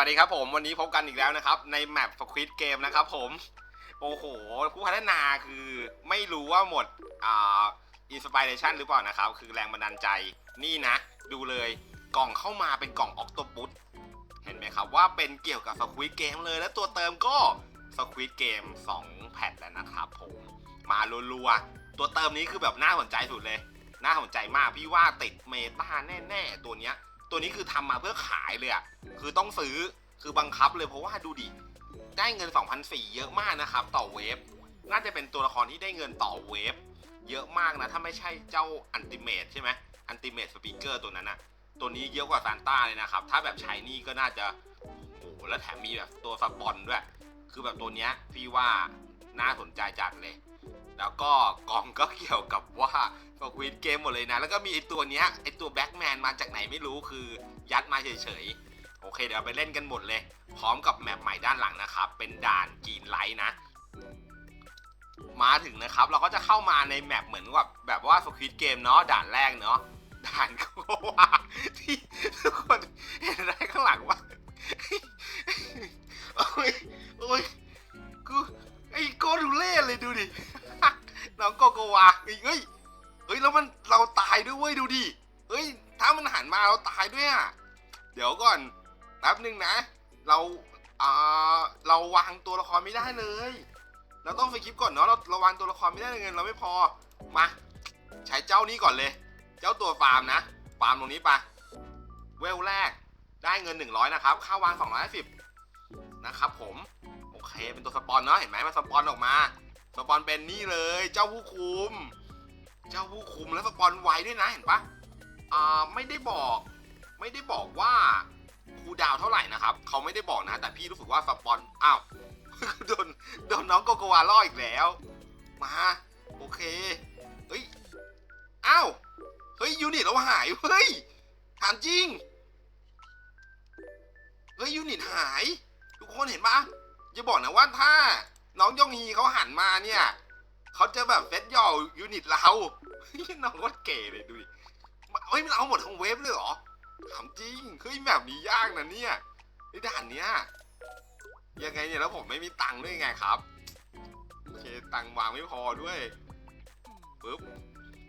วัสดีครับผมวันนี้พบกันอีกแล้วนะครับ ในแมปสควิตเกมนะครับผม โอ้โห ผู้พัฒนาคือไม่รู้ว่าหมดอ่าอินสปิเรชันหรือเปล่านะครับ คือแรงบันดาลใจนี่นะ ดูเลยกล่องเข้ามาเป็นกล่องออกโตปุสเห็นไหมครับว่าเป็นเกี่ยวกับสควิตเกมเลย และตัวเติมก็สควิตเกม2แพทแล้วนะครับผม มารัวๆตัวเติมนี้คือแบบน่าสนใจสุดเลย น่าสนใจมากพี่ว่าติดเมตาแน่ ๆ ตัวเนี้ย ตัวนี้คือทำมาเพื่อขายเลยอะคือต้องซื้อคือบังคับเลยเพราะว่าดูดิ ได้เงิน 2,004เยอะมากนะครับ ต่อเวฟ น่าจะเป็นตัวละครที่ได้เงินต่อเวฟ เยอะมากนะ ถ้าไม่ใช่เจ้าอันติเมตใช่ไหมอันติเมตสปีกเกอร์ตัวนั้นอะตัวนี้เยอะกว่าซานต้าเลยนะครับ ถ้าแบบใช้นี่ก็น่าจะโอ้โหแล้วแถมมีแบบตัวสปอนด้วย คือแบบตัวเนี้ยพี่ว่าน่าสนใจจัดเลย แล้วก็กล่องก็เกี่ยวกับว่าสควิดเกมหมดเลยนะ แล้วก็มีไอตัวเนี้ยไอตัวแบ็กแมนมาจากไหนไม่รู้คือยัดมาเฉยๆ โอเคเดี๋ยวไปเล่นกันหมดเลย พร้อมกับแมปใหม่ด้านหลังนะครับ เป็นด่านกีนไลท์นะ มาถึงนะครับ เราก็จะเข้ามาในแมปเหมือนกับแบบว่าสควิดเกมเนาะด่านแรกเนาะด่านก็ว่าที่ทุกคนเห็นอะไรข้างหลังว่าโอ้ยโอ้ยกูไอ้โกดูเล่เลยดูดิ น้องโกโกวาเฮ้ยเฮ้ยเฮ้ยแล้วมันเราตายด้วยเว้ยดูดิเฮ้ยถ้ามันหันมาเราตายด้วยอะเดี๋ยวก่อนแป๊บหนึ่งนะ เราอ่าเราวางตัวละครไม่ได้เลย เราต้องไปคลิปก่อนเนาะเราเราวางตัวละครไม่ได้เงินเราไม่พอมาใช้เจ้านี้ก่อนเลย เจ้าตัวฟาร์มนะฟาร์มตรงนี้ไปเวลแรกได้เงิน 100 นะครับ ค่าวาง 250 นะครับผม โอเค เป็นตัวสปอนเนาะ เห็นไหมมันสปอนออกมา สปอนเป็นนี่เลย เจ้าผู้คุม เจ้าผู้คุมแล้วสปอนไวด้วยนะเห็นปะอ่าไม่ได้บอก ไม่ได้บอกว่าคูดาวเท่าไหร่นะครับเขาไม่ได้บอกนะ แต่พี่รู้สึกว่าสปอนอ้าวโดนโดนน้องโกโกวาล่ออีกแล้ว มาโอเคเฮ้ยอ้าวเฮ้ยยูนิตเราหายเฮ้ยถามจริงเฮ้ยยูนิตหาย ทุกคนเห็นปะอย่าบอกนะว่าถ้า น้องยองฮีเขาหันมาเนี่ยเขาจะแบบเซตย่อยูนิตเราน้องก็เก๋เลยดูดิเฮ้ยมันเอาหมดทั้งเวฟเลยเหรอถามจริงเฮ้ยแบบนี้ยากนะเนี่ยไอ้ด่านเนี้ยยังไงเนี่ยแล้วผมไม่มีตังค์ด้วยไงครับโอเคตังค์วางไม่พอด้วยปึ๊บ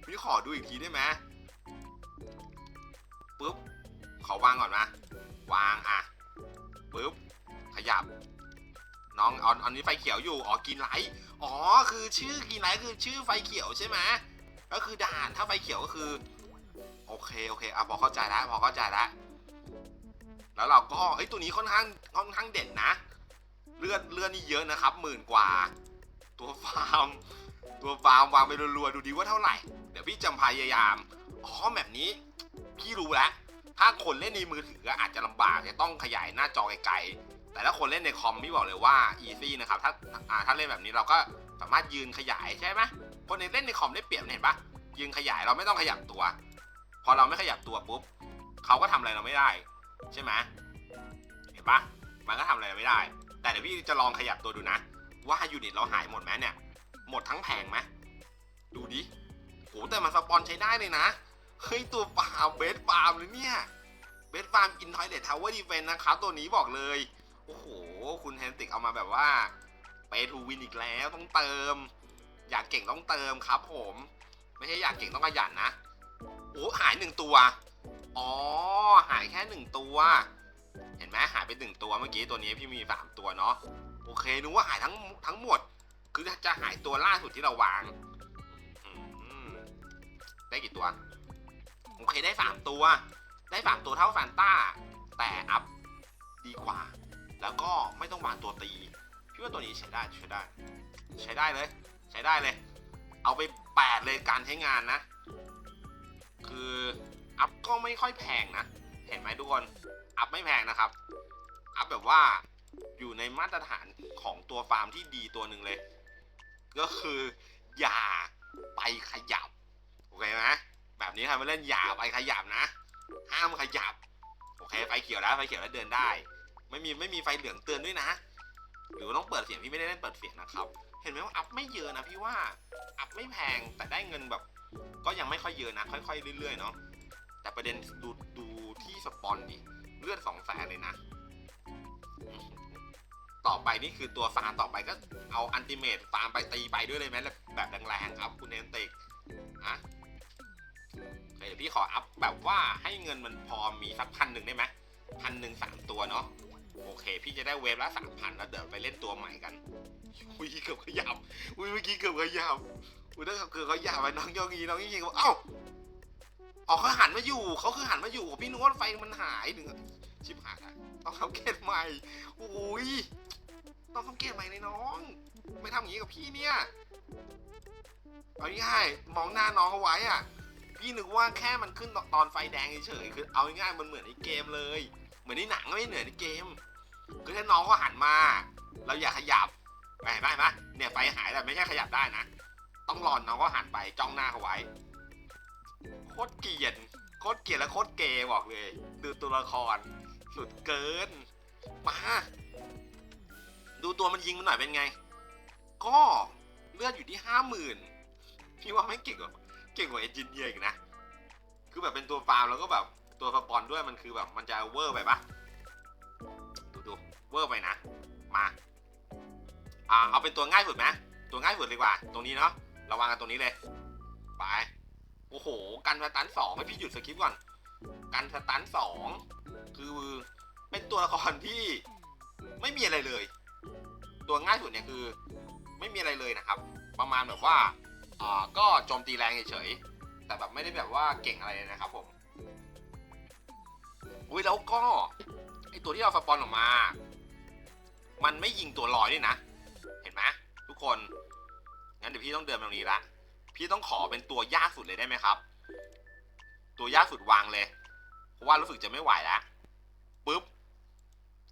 พี่ขอดูอีกทีได้ไหมปึ๊บขอวางก่อนนะวางอะปึ๊บขยับ น้องเอาอันนี้ไฟเขียวอยู่อ๋อกินไลท์อ๋อคือชื่อกินไลท์คือชื่อไฟเขียวใช่ไหมก็คือด่านถ้าไฟเขียวก็คือ โอเคโอเคอะพอเข้าใจแล้วพอเข้าใจแล้วแล้วเราก็เอ้ยตัวนี้ค่อนข้างค่อนข้างเด่นนะ เลือดเลือดนี่เยอะนะครับหมื่นกว่า ตัวฟาร์ม ตัวฟาร์มวางไปรัวๆดูดีว่าเท่าไหร่ เดี๋ยวพี่จำพยายามอ๋อแบบนี้พี่รู้แล้วถ้าคนเล่นในมือถืออาจจะลำบากจะต้องขยายหน้าจอไกลๆ แต่ถ้าคนเล่นในคอมพี่บอกเลยว่า easy นะครับถ้าถ้าเล่นแบบนี้เราก็สามารถยืนขยายใช่ไหมคนในเล่นในคอมได้เปรียบเห็นปะยืนขยายเราไม่ต้องขยับตัว พอเราไม่ขยับตัวปุ๊บเขาก็ทำอะไรเราไม่ได้ ใช่ไหมเห็นปะมันก็ทำอะไรไม่ได้ แต่เดี๋ยวพี่จะลองขยับตัวดูนะ ว่ายูนิตเราหายหมดไหมเนี่ย หมดทั้งแผงไหมดูดิโหแต่มันสปอนใช้ได้เลยนะเฮ้ยตัวฟาร์มเบสฟาร์มเลยเนี่ยเบสฟาร์มอินทอยเลททาวเวอร์ดีเฟนนะครับตัวนี้บอกเลย โอ้โห คุณแฮนติกเอามาแบบว่าเปทูวินอีกแล้วต้องเติม อยากเก่งต้องเติมครับผม ไม่ใช่อยากเก่งต้องขยันนะโอ้หายหนึ่งตัว อ๋อ หายแค่หนึ่งตัว เห็นไหมหายไปหนึ่งตัวเมื่อกี้ตัวนี้พี่มีสามตัวเนาะโอเคนึกว่าหายทั้งทั้งหมด คือจะหายตัวล่าสุดที่เราวางได้กี่ตัว โอเคได้สามตัว ได้สามตัวเท่าแฟนต้า แต่อัพดีกว่า แล้วก็ไม่ต้องวางตัวตีพี่ว่าตัวนี้ใช้ได้ใช้ได้ ใช้ได้เลย ใช้ได้เลย เอาไปแปดเลยการใช้งานนะ คืออัพก็ไม่ค่อยแพงนะ เห็นไหมทุกคนอัพไม่แพงนะครับ อัพแบบว่าอยู่ในมาตรฐานของตัวฟาร์มที่ดีตัวหนึ่งเลย ก็คืออย่าไปขยับโอเคไหมแบบนี้ใครมาเล่นอย่าไปขยับนะ ห้ามขยับ โอเคไฟเขียวแล้วไฟเขียวแล้วเดินได้ ไม่มีไม่มีไฟเหลืองเตือนด้วยนะ หรือว่าต้องเปิดเสียงพี่ไม่ได้เล่นเปิดเสียงนะครับ เห็นไหมว่าอัพไม่เยอะนะพี่ว่าอัพไม่แพงแต่ได้เงินแบบ ก็ยังไม่ค่อยเยอะนะ ค่อยๆเรื่อยๆเนาะแต่ประเด็นดูดูที่สปอนดิเลือดสองแสนเลยนะ ต่อไปนี่คือตัวฟาร์มต่อไปก็เอาอันติเมตฟาร์มไปตีไปด้วยเลยไหมแบบแรงๆครับคุณเอนติกอะเดี๋ยวพี่ขออัพแบบว่าให้เงินมันพอมีสักพันหนึ่งได้ไหมพันหนึ่งสามตัวเนาะ โอเค พี่จะได้เวฟละสามพันแล้วเดี๋ยวไปเล่นตัวใหม่กันอุ้ยเกือบขยับอุ้ยเมื่อกี้เกือบขยับอุ้ยถ้าเกือบขยับไปน้องโยงีน้องยิงๆเอ้าอ๋อเขาหันมาอยู่เขาคือหันมาอยู่พี่นึกว่าไฟมันหายหนึ่งชิบหายต้องทำเกตใหม่โอ้ยต้องทำเกตใหม่เลยน้อง ไม่ทำอย่างนี้กับพี่เนี่ยเอาง่ายมองหน้าน้องเอาไว้อะ พี่นึกว่าแค่มันขึ้นตอนไฟแดงเฉยๆคือเอาง่ายมันเหมือนในเกมเลย เหมือนในหนังไม่เหมือนในเกม คือถ้าน้องเขาหันมา เราอย่าขยับไปเห็นไหมเห็นไหมเนี่ยไฟหายแต่ไม่ใช่ขยับได้นะ ต้องรอนน้องก็หันไปจ้องหน้าเขาไว้ โคตรเกลียดโคตรเกลียดและโคตรเกย์บอกเลย ดูตัวละคร สุดเกิน มา ดูตัวมันยิงมันหน่อยเป็นไง ก็เลือดอยู่ที่ห้าหมื่นพี่ว่าไม่เก่งกว่าเก่งกว่าเอนจิเนียร์อีกนะ คือแบบเป็นตัวฟาร์มแล้วก็แบบตัวสปอนด้วยมันคือแบบมันจะเวอร์ไปปะ เวอร์ไปนะ มาอ่าเอาเป็นตัวง่ายสุดไหมตัวง่ายสุดดีกว่า ตรงนี้เนาะระวังกันตรงนี้เลย ไป โอ้โห กันสตันสองให้พี่หยุดสคริปต์ก่อน กันสตันสองคือเป็นตัวละครที่ไม่มีอะไรเลย ตัวง่ายสุดเนี่ยคือไม่มีอะไรเลยนะครับ ประมาณแบบว่าอ่าก็โจมตีแรงเฉยๆแต่แบบไม่ได้แบบว่าเก่งอะไรเลยนะครับผมอุ้ยแล้วก็ไอตัวที่เราสปอนออกมา มันไม่ยิงตัวลอยด้วยนะ เห็นไหมทุกคน งั้นเดี๋ยวพี่ต้องเดินตรงนี้ละ พี่ต้องขอเป็นตัวยากสุดเลยได้ไหมครับ ตัวยากสุดวางเลย เพราะว่ารู้สึกจะไม่ไหวแล้วปุ๊บ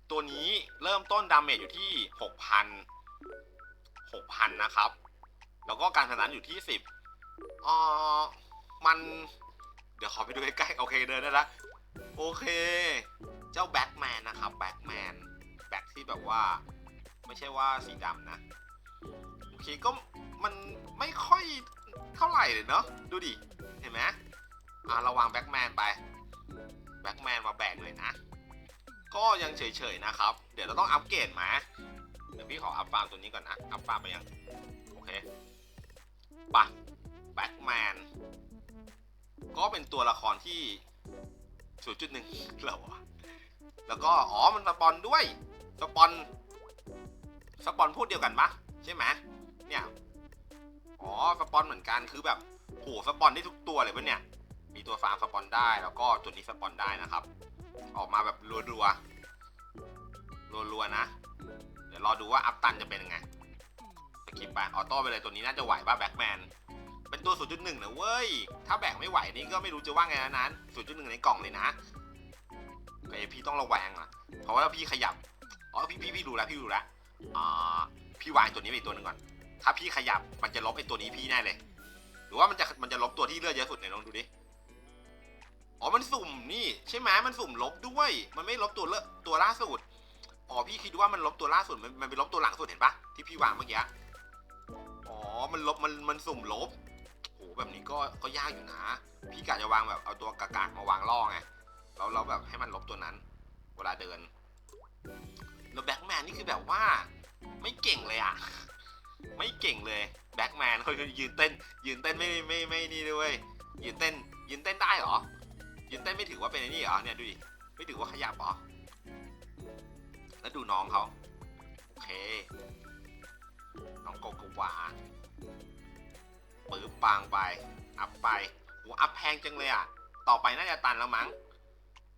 ตัวนี้เริ่มต้นดาเมจอยู่ที่หกพันหกพันนะครับ แล้วก็การพนันอยู่ที่สิบอ่อมัน เดี๋ยวขอไปดูใกล้ๆ โอเคเดินได้ละ โอเค เจ้าแบ็กแมนนะครับ แบ็กแมน แบ็กที่แบบว่า ไม่ใช่ว่าสีดำนะโอเคก็มันไม่ค่อยเท่าไหร่เลยเนาะดูดิ เห็นไหมอ่าระวังแบ็กแมนไป แบ็กแมนมาแบกเลยนะ ก็ยังเฉยๆนะครับ เดี๋ยวเราต้องอัปเกรดมาเดี๋ยวพี่ขออัพฟาร์มตัวนี้ก่อนนะ อัพฟาร์มไปยัง โอเคปะแบ็กแมนก็เป็นตัวละครที่0.1เหรอะแล้วก็ อ๋อ มันสปอนด้วย สปอนสปอนพูดเดียวกันปะใช่ไหมเนี่ยอ๋อสปอนเหมือนกันคือแบบโหสปอนได้ทุกตัวเลยปะเนี่ย มีตัวฟาร์มสปอนได้แล้วก็ตัวนี้สปอนได้นะครับ ออกมาแบบรัวๆรัวๆนะ เดี๋ยวรอดูว่าอัพตันจะเป็นยังไงสกิปไปออโต้ไปเลยตัวนี้น่าจะไหวป่ะแบ็กแมนเป็นตัว 0.1นะเว้ย ถ้าแบกไม่ไหวนี่ก็ไม่รู้จะว่าไงนะนั้น0.1 ในกล่องเลยนะไอพี่ต้องระแวงอะ เพราะว่าพี่ขยับ อ๋อพี่พี่พี่รู้แล้วพี่รู้แล้วอ่าพี่วางตัวนี้ไปอีกตัวหนึ่งก่อน ถ้าพี่ขยับมันจะลบไอ้ตัวนี้พี่แน่เลย หรือว่ามันจะมันจะลบตัวที่เลือดเยอะสุดไหนลองดูดิ อ๋อมันสุ่มนี่ ใช่ไหมมันสุ่มลบด้วย มันไม่ลบตัวเละตัวล่าสุด อ๋อพี่คิดว่ามันลบตัวล่าสุดมันมันไปลบตัวหลังสุดเห็นปะที่พี่วางเมื่อกี้ อ๋อมันลบมันมันสุ่มลบโหแบบนี้ก็ก็ยากอยู่นะ พี่กะจะวางแบบเอาตัวกากากมาวางล่อไงแล้วเราแบบให้มันลบตัวนั้น เวลาเดิน แล้วแบ็กแมนนี่คือแบบว่า ไม่เก่งเลยอะไม่เก่งเลยแบ็กแมนเขายืนเต้น ยืนเต้นไม่ไม่ไม่นี่ด้วยยืนเต้น ยืนเต้นได้เหรอ ยืนเต้นไม่ถือว่าเป็นไอ้นี่เหรอเนี่ยดูดิไม่ถือว่าขยับเหรอแล้วดูน้องเขาโอเค น้องโกโกวาปื๊บปางไปอัพไปโหอัพแพงจังเลยอะ ต่อไปน่าจะตันแล้วมั้ง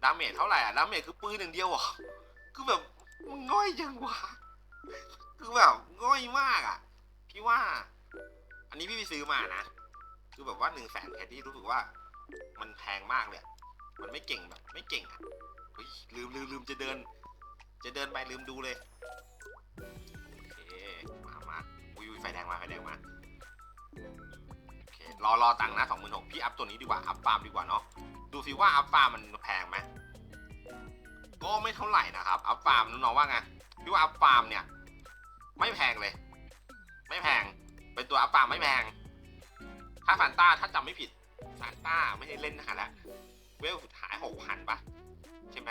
ดาเมจเท่าไหร่อะดาเมจคือปืนหนึ่งเดียวเหรอคือแบบ ง่อยจังวะคือแบบง่อยมากอะ พี่ว่า อันนี้พี่ไปซื้อมานะคือแบบว่าหนึ่งแสนแค่ที่รู้สึกว่า มันแพงมากเลยมันไม่เก่งแบบไม่เก่งอะเฮ้ยลืมลืมลืมจะเดิน จะเดินไปลืมดูเลยโอเคมามาอุ้ยไฟแดงมาไฟแดงมาโอเครอรอตังค์นะสองหมื่นหกพี่อัพตัวนี้ดีกว่าอัพฟาร์มดีกว่าเนาะดูซิว่าอัพฟาร์มมันแพงไหม ก็ไม่เท่าไหร่นะครับอัพฟาร์มน้องๆว่าไงพี่ว่าอัพฟาร์มเนี่ย ไม่แพงเลย ไม่แพง เป็นตัวอัพฟาร์มไม่แพง ถ้าฟานต้าถ้าจำไม่ผิดฟานต้าไม่ได้เล่นนานแล้วเวลสุดท้ายหกพันปะใช่ไหม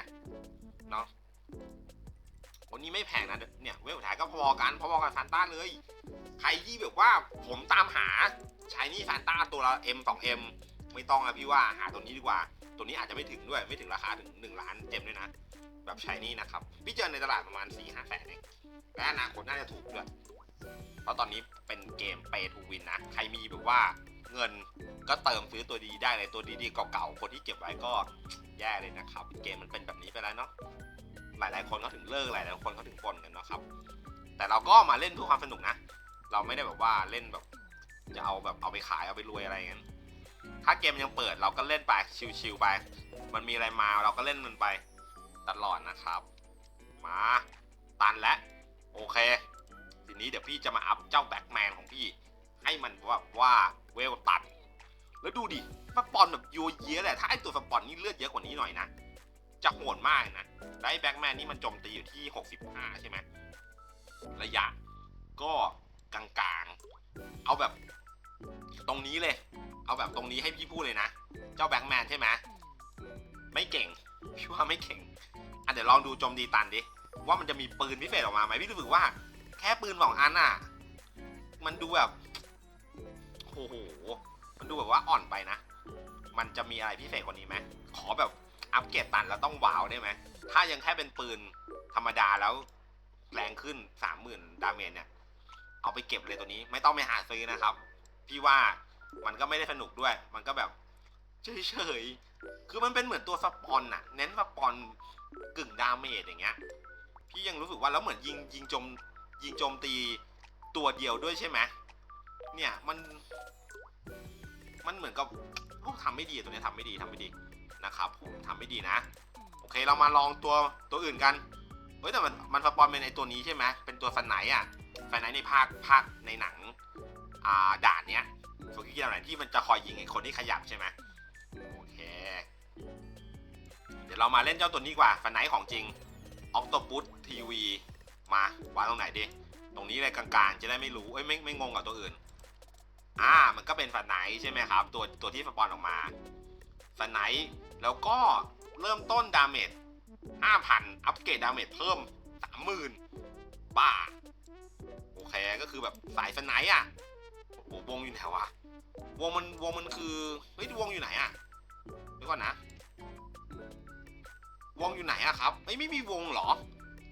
เนาะโอ้คนนี้ไม่แพงนะเนี่ยเวลสุดท้ายก็พอกันพอๆกับซานต้าเลย ใครที่แบบว่าผมตามหาชายนี่ซานต้าตัวละ M 2 M ไม่ต้องนะพี่ว่าหาตัวนี้ดีกว่า ตัวนี้อาจจะไม่ถึงด้วยไม่ถึงราคาถึง1ล้านเต็มด้วยนะ แบบชายนี่นะครับ พี่เจอในตลาดประมาณ4 5แสนเองและอนาคตน่าจะถูกด้วยเพราะตอนนี้เป็นเกมเปทูวินนะ ใครมีแบบว่าเงินก็เติมซื้อตัวดีได้เลยตัวดีๆเก่าๆคนที่เก็บไว้ก็แย่เลยนะครับ เกมมันเป็นแบบนี้ไปแล้วเนาะหลายๆคนเขาถึงเลิกหลายๆคนเขาถึงปนกันนะครับ แต่เราก็มาเล่นเพื่อความสนุกนะ เราไม่ได้แบบว่าเล่นแบบจะเอาแบบเอาไปขายเอาไปรวยอะไรอย่างนั้นถ้าเกมยังเปิดเราก็เล่นไปชิวๆไป มันมีอะไรมาเราก็เล่นมันไป ตลอดนะครับ มาตันแล้วโอเค ทีนี้เดี๋ยวพี่จะมาอัพเจ้าแบ็กแมนของพี่ ให้มันว่าว่าเวลตัดแล้วดูดิสปอนแบบยูเยียแหละถ้าไอตัวสปอนนี่เลือดเยอะกว่านี้หน่อยนะจะโหดมากนะได้แบ็กแมนนี่มันโจมตีอยู่ที่ 65 ใช่ไหมระยะก็กลางๆ เอาแบบตรงนี้เลย เอาแบบตรงนี้ให้พี่พูดเลยนะ เจ้าแบ็กแมนใช่ไหมไม่เก่งพี่ว่าไม่เก่ง อะเดี๋ยวลองดูโจมตีตันดิว่ามันจะมีปืนพิเศษออกมาไหมพี่รู้สึกว่า แค่ปืนสองอันอะ มันดูแบบโอ้โหมันดูแบบว่าอ่อนไปนะ มันจะมีอะไรพิเศษกว่านี้ไหมขอแบบอัปเกรดตันแล้วต้องว้าวได้ไหมถ้ายังแค่เป็นปืนธรรมดาแล้วแรงขึ้นสามหมื่นดาเมจเนี่ยเอาไปเก็บเลยตัวนี้ ไม่ต้องไปหาซื้อนะครับ พี่ว่ามันก็ไม่ได้สนุกด้วย มันก็แบบเฉยๆคือมันเป็นเหมือนตัวสปอนน่ะ เน้นสปอน กึ่งดาเมจอย่างเงี้ยพี่ยังรู้สึกว่าแล้วเหมือนยิงยิงโจมยิงโจมตีตัวเดียวด้วยใช่ไหมเนี่ยมัน มันเหมือนกับลูกทำไม่ดีตัวนี้ทำไม่ดีทำไม่ดีนะครับผมทำไม่ดีนะ โอเคเรามาลองตัวตัวอื่นกันเฮ้ยแต่มันมันสปอนเป็นไอตัวนี้ใช่ไหมเป็นตัวฟันไหนอะฟันไหนในภาคภาคในหนังอ่าด่านเนี้ยโซกิกิดาไหนที่มันจะคอยยิงไอคนที่ขยับใช่ไหม ยวเรามาเล่นเจ้าตัวนี้กว่าฟันไนของจริง Octopus TV มาวางตรงไหนดี ตรงนี้เลยกลางๆ จะได้ไม่รู้เอ้ยไม่ไม่งงกับตัวอื่น อ่ามันก็เป็นฟันไนท์ใช่ไหมครับ ตัวตัวที่สปอนออกมาฟันไนท์แล้วก็เริ่มต้นดาเมจ5,000 อัปเกรดดาเมจเพิ่ม 30,000 บ้า โอเค ก็คือแบบสายฟันไนท์อะโอ้โหวงอยู่ไหนวะ วงมันวงมันคือ เฮ้ย วงอยู่ไหนอะเดี๋ยวก่อนนะ วงอยู่ไหนอะครับไม่ไม่มีวงเหรอ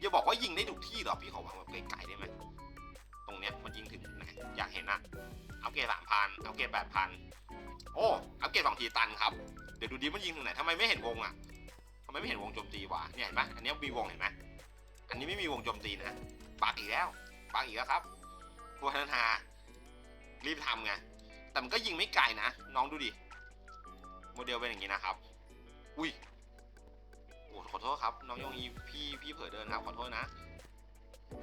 อย่าบอกว่ายิงได้ทุกที่เหรอพี่ขอวางแบบไกลๆได้ไหมตรงเนี้ยมันยิงถึงไหนอยากเห็นนะอัปเกรดสามพันอัปเกรดแปดพันโอ้อัปเกรดสองทีตันครับเดี๋ยวดูดิมันยิงถึงไหนทำไมไม่เห็นวงอะทำไมไม่เห็นวงโจมตีวะเนี่ยเห็นไหมอันนี้มีวงเห็นไหมอันนี้ไม่มีวงโจมตีนะปากอีกแล้วปากอีกแล้วครับพวนันารีบทำไงแต่มันก็ยิงไม่ไกลนะ น้องดูดิโมเดลเป็นอย่างนี้นะครับ อุ้ย ขอโทษครับ น้องยงอีพี่พี่เผลอเดินครับขอโทษนะ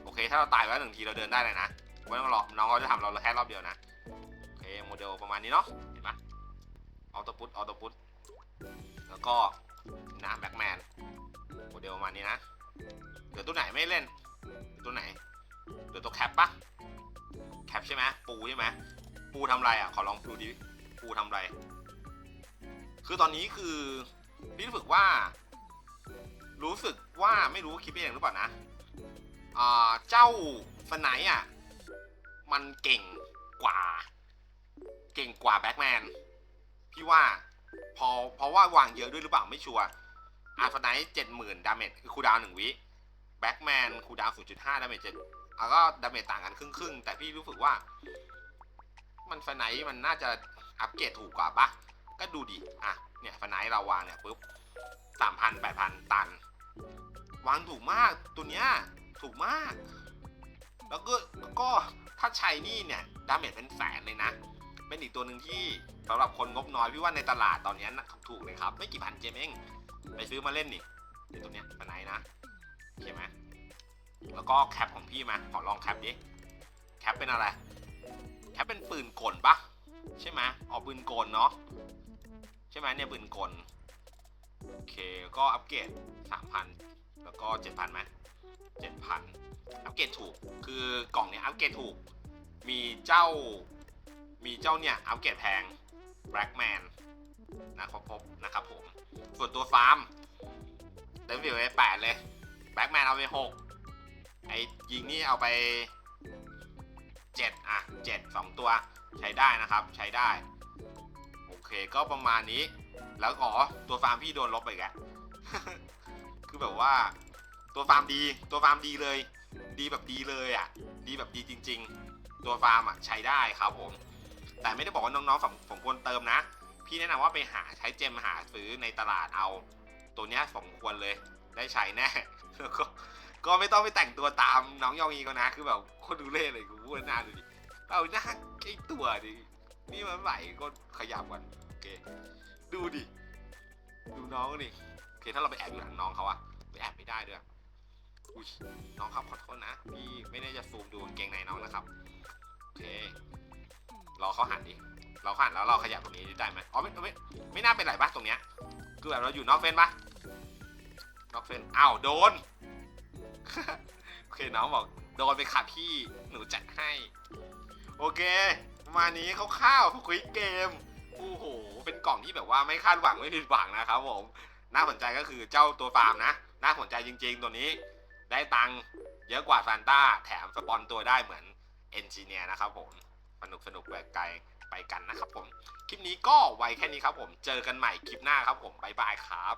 โอเค ถ้าเราตายไปแล้วหนึ่งทีเราเดินได้เลยนะไม่ต้องรอน้องเขาจะทำเราแค่รอบเดียวนะโอเคโมเดลประมาณนี้เนาะเห็นปะออโตพุตออโตพุตแล้วก็นะแบ็กแมนโมเดลประมาณนี้นะเหลือตัวไหนไม่เล่นตัวไหนเหลือตัวแคปปะแคปใช่ไหมปูใช่ไหมปูทำไรอะขอลองดูดิปูทำไร คือตอนนี้คือพี่รู้สึกว่า รู้สึกว่าไม่รู้คิดไปเองหรือเปล่านะอ่าเจ้าสไนท์อะ มันเก่งกว่า เก่งกว่าแบ็กแมนพี่ว่าพอเพราะว่าวางเยอะด้วยหรือเปล่าไม่ชัวร์อาร์ฟไนท์เจ็ดหมื่นดาเมจคือคูดาวหนึ่งวิแบ็กแมนคูดาวศูนย์จุดห้าดาเมจเจ็ดแล้วก็ดาเมจต่างกันครึ่งครึ่งๆแต่พี่รู้สึกว่า มันฟไนท์มันน่าจะอัปเกรดถูกกว่าปะก็ดูดิ อะ เนี่ยฟไนท์เราวางเนี่ยปุ๊บ สามพันแปดพันตัน วางถูกมากตัวเนี้ยถูกมาก แล้วก็ก็ถ้าใช้นี่เนี่ยดาเมจเป็นแสนเลยนะ เป็นอีกตัวหนึ่งที่สำหรับคนงบน้อยพี่ว่าในตลาดตอนเนี้ยนะถูกเลยครับ ไม่กี่พันเจมเองไปซื้อมาเล่นนี่ไอตัวเนี้ยปะไหนนะใช่ไหมแล้วก็แคปของพี่มาขอลองแคปดิแคปเป็นอะไร แคปเป็นปืนกลปะใช่ไหมอ๋อปืนกลเนาะใช่ไหมเนี่ยปืนกล โอเค ก็อัปเกรด3,000 แล้วก็ 7,000ไหม7,000 อัปเกรดถูก คือกล่องเนี้ยอัปเกรดถูก มีเจ้า มีเจ้าเนี่ยอัปเกรดแพง Blackman นะครับผมนะครับผม ส่วนตัวฟาร์มเต็มวิวไป8เลย Blackman เอาไป6ไอ้ยิงนี่เอาไปเจ็ดอะเจ็ดสองตัวใช้ได้นะครับ ใช้ได้ โอเคก็ประมาณนี้ แล้วอ๋อตัวฟาร์มพี่โดนลบไปอีกแล้วคือแบบว่า ตัวฟาร์มดี ตัวฟาร์มดีเลย ดีแบบดีเลยอะ ดีแบบดีจริง ๆ ตัวฟาร์มอะใช้ได้ครับผม แต่ไม่ได้บอกว่าน้องๆสมสมควรเติมนะ พี่แนะนำว่าไปหาใช้เจมหาซื้อในตลาดเอา ตัวเนี้ยสมควรเลยได้ใช้แน่แล้วก็ก็ไม่ต้องไปแต่งตัวตามน้องยองอีก็นะ คือแบบโคนดูเล่เลยกูพูดหน้าดูดิเอาหน้าไอ้ตัวดินี่มันไหวก็ขยับกันโอเค ดูดิ ดูน้องดิโอเคถ้าเราไปแอบอยู่หลังน้องเขาอะไปแอบไม่ได้ด้วยอุ้ยน้องครับขอโทษนะ พี่ไม่ได้จะซูมดูกางเกงในน้องนะครับโอเครอเขาหันดิเราหันแล้วเราขยับตรงนี้ได้ไหมอ๋อไม่ไม่ไม่น่าเป็นไรปะตรงเนี้ยคือแบบเราอยู่นอกเฟนปะนอกเฟนอ้าวโดนโอเคน้องบอกโดนไปค่ะพี่หนูจัดให้ โอเคประมาณนี้คร่าวๆคุยเกม โอ้โห เป็นกล่องที่แบบว่าไม่คาดหวังไม่ผิดหวังนะครับผมน่าสนใจก็คือเจ้าตัวฟาร์มนะ น่าสนใจจริง ๆ ตัวนี้ได้ตังค์เยอะกว่าซานต้าแถมสปอนตัวได้เหมือนเอนจิเนียร์นะครับผมสนุกสนุกแบบไกลไปกันนะครับผม คลิปนี้ก็ไว้แค่นี้ครับผม เจอกันใหม่คลิปหน้าครับผม บ๊ายบายครับ